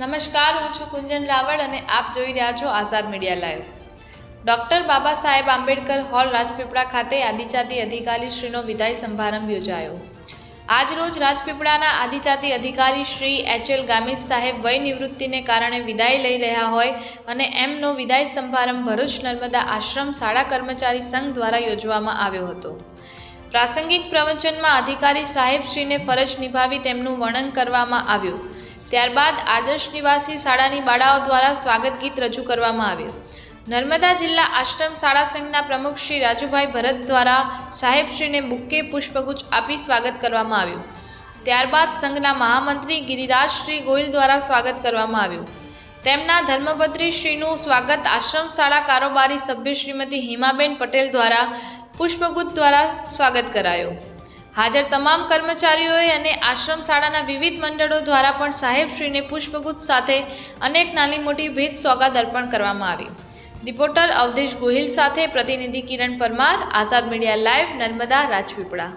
નમસ્કાર, હું છું કુંજન રાવળ અને આપ જોઈ રહ્યા છો Azad media live. Doctor Baba Saheb Ambedkar hall Rajpipla ખાતે આદિજાતિ અધિકારીશ્રીનો વિદાય સમારંભ યોજાયો. આજ રોજ રાજપીપળાના આદિજાતિ અધિકારી શ્રી એચ એલ ગામિત સાહેબ વય નિવૃત્તિને કારણે વિદાય લઈ રહ્યા હોય અને એમનો વિદાય સમારંભ ભરૂચ નર્મદા આશ્રમ શાળા કર્મચારી સંઘ દ્વારા યોજવામાં આવ્યો હતો. પ્રાસંગિક પ્રવચનમાં અધિકારી સાહેબશ્રીને ફરજ નિભાવી તેમનું વર્ણન કરવામાં આવ્યું. ત્યારબાદ આદર્શ નિવાસી શાળાની બાળાઓ દ્વારા સ્વાગત ગીત રજૂ કરવામાં આવ્યું. નર્મદા જિલ્લા આશ્રમ શાળા સંઘના પ્રમુખ શ્રી રાજુભાઈ ભરત દ્વારા સાહેબશ્રીને બુક્કે પુષ્પગુચ્છ આપી સ્વાગત કરવામાં આવ્યું. ત્યારબાદ સંઘના મહામંત્રી ગિરિરાજ શ્રી ગોયલ દ્વારા સ્વાગત કરવામાં આવ્યું. તેમના ધર્મપત્રી શ્રીનું સ્વાગત આશ્રમ શાળા કારોબારી સભ્ય શ્રીમતી હિમાબેન પટેલ દ્વારા પુષ્પગુચ્છ દ્વારા સ્વાગત કરાયું. હાજર તમામ કર્મચારીઓએ અને આશ્રમ શાળાના વિવિધ મંડળો દ્વારા પણ સાહેબશ્રીને પુષ્પગુચ્છ સાથે અનેક નાની મોટી ભેદ સોગાદ અર્પણ કરવામાં આવી રિપોર્ટર અવધેશ ગોહિલ સાથે પ્રતિનિધિ કિરણ પરમાર, આઝાદ મીડિયા લાઈવ, નર્મદા રાજપીપળા.